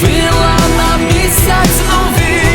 Vila na missa, se não vi.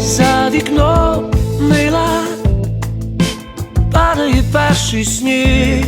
за вікном мила, падає перший сніг.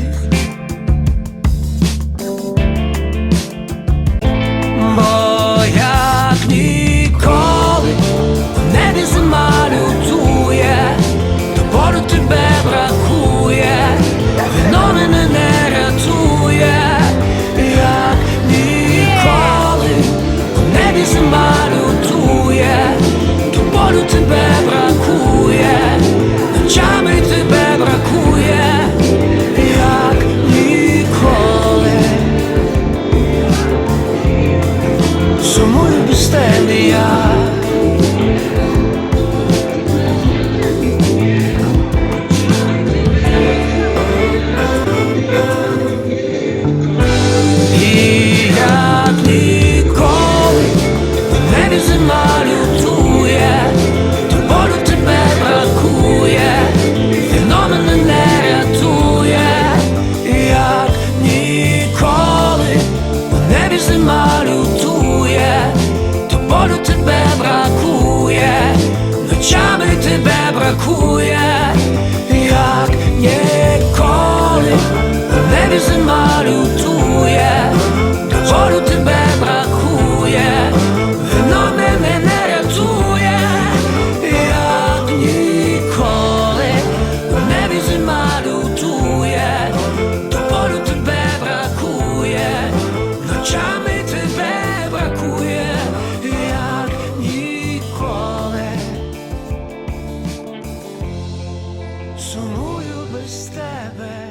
step